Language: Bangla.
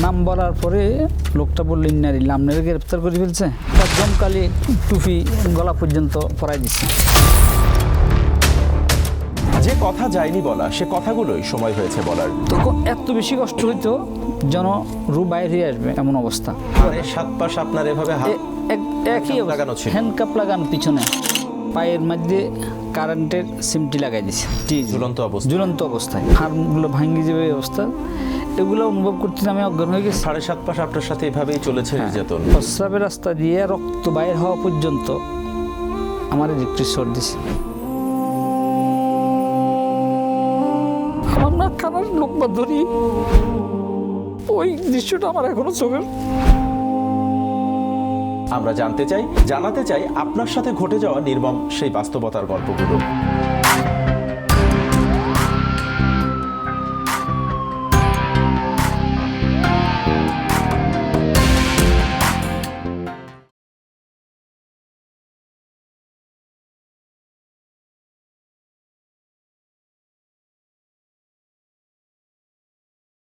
নাম বলার পরে লোকটা বললেন নারী আপনারা গ্রেপ্তার করে ফেলছে। তার জমকালি টুপি গলা পর্যন্ত পরাই দিচ্ছে যে কথা যায়নি বলা সে কথাগুলোই সময় হয়েছে বলার। তখন এত বেশি কষ্ট হইতো যেন রু বাইরে হয়ে আসবে এমন অবস্থা। মানে সাত পাশ আপনার এভাবে এক- একই লাগানো ছিল। হ্যান্ডকাপ লাগানো পিছনে। পায়ের মধ্যে কারেন্টের সিমটি লাগাই দিছে। জি। ঝুলন্ত অবস্থা। ঝুলন্ত অবস্থায়। হাড়গুলো ভাঙ্গি যাবে অবস্থা। এগুলো অনুভব করতে আমি অজ্ঞান হয়ে গেছি। সাড়ে সাত পাশ আপনার সাথে এভাবেই চলেছে হ্যাঁ। নির্যাতন। প্রস্রাবের রাস্তা দিয়ে রক্ত বাইর হওয়া পর্যন্ত আমার ইলেকট্রিক দিছে। আমার না বা ধরি ওই দৃশ্যটা আমার এখনও চোখের আমরা জানতে চাই জানাতে চাই আপনার সাথে ঘটে যাওয়া নির্মম সেই বাস্তবতার গল্পগুলো।